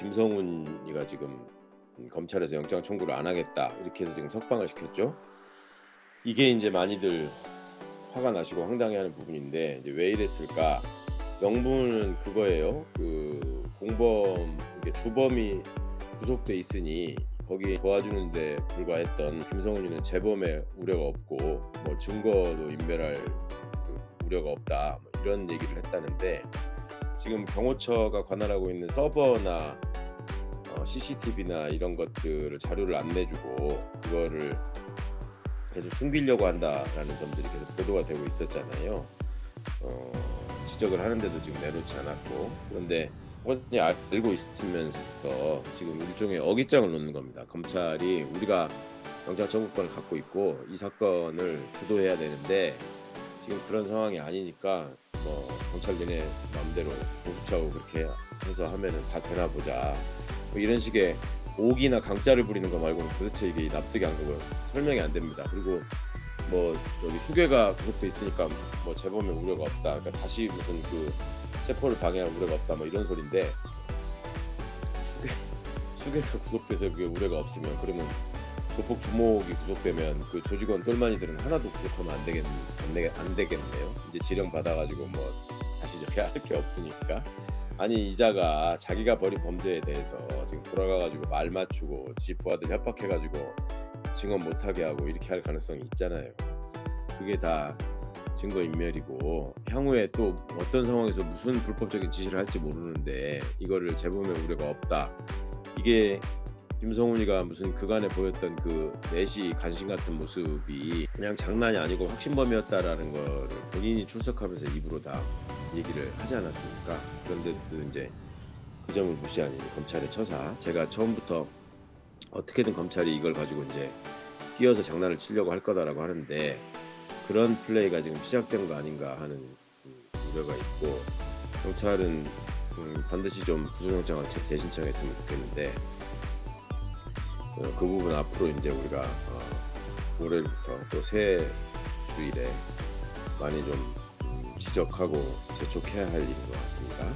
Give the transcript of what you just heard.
김성훈이가 지금 검찰에서 영장 청구를 안 하겠다 이렇게 해서 지금 석방을 시켰죠. 이게 이제 많이들 화가 나시고 황당해하는 부분인데 이제 왜 이랬을까? 명분은 그거예요. 그 공범 주범이 구속돼 있으니 거기 도와주는데 불과했던 김성훈이는 재범의 우려가 없고 뭐 증거도 인멸할 그 우려가 없다 뭐 이런 얘기를 했다는데 지금 경호처가 관할하고 있는 서버나 어, CCTV나 이런 것들을 자료를 안 내주고 그거를 계속 숨기려고 한다라는 점들이 계속 보도가 되고 있었잖아요. 어, 지적을 하는데도 지금 내놓지 않았고 그런데 뻔히 알고 있으면서부터 지금 일종의 어깃장을 놓는 겁니다. 검찰이 우리가 영장 청구권을 갖고 있고 이 사건을 주도해야 되는데 지금 그런 상황이 아니니까 뭐 경찰 니네 마음대로 공수처하고 그렇게 해서 하면은 다 되나 보자 뭐 이런 식의 옥이나 강짜를 부리는 거 말고는 도대체 이게 납득이 안 가고 설명이 안 됩니다. 그리고 뭐 여기 수괴가 구속돼 있으니까 뭐 재범의 우려가 없다. 그러니까 다시 무슨 그 체포를 방해할 우려가 없다. 뭐 이런 소리인데 수괴 수괴가 구속돼서 그게 우려가 없으면 그러면 조폭 두목이 구속되면 그 조직원 똘마니들은 하나도 구속하면 안 되겠 안, 되겠, 안 되겠네요. 이제 지령 받아가지고 뭐 다시 저기 할게 없으니까. 아니 이자가 자기가 벌인 범죄에 대해서 지금 돌아가가지고 말 맞추고 지 부하들 협박해가지고 증언 못하게 하고 이렇게 할 가능성이 있잖아요. 그게 다 증거 인멸이고 향후에 또 어떤 상황에서 무슨 불법적인 지시를 할지 모르는데 이거를 재범의 우려가 없다. 이게 김성훈이가 무슨 그간에 보였던 그 내시 간신 같은 모습이 그냥 장난이 아니고 확신범이었다라는 거를 본인이 출석하면서 입으로 다 얘기를 하지 않았습니까? 그런데 도 이제 그 점을 무시하는 검찰의 처사. 제가 처음부터 어떻게든 검찰이 이걸 가지고 이제 끼어서 장난을 치려고 할 거다라고 하는데 그런 플레이가 지금 시작된 거 아닌가 하는 음, 우려가 있고 경찰은 음, 반드시 좀 구속영장을 재- 재신청했으면 좋겠는데 어, 그 부분 앞으로 이제 우리가 어, 올해부터 또새 주일에 많이 좀 음, 지적하고 재촉해야 할 일인 것 같습니다.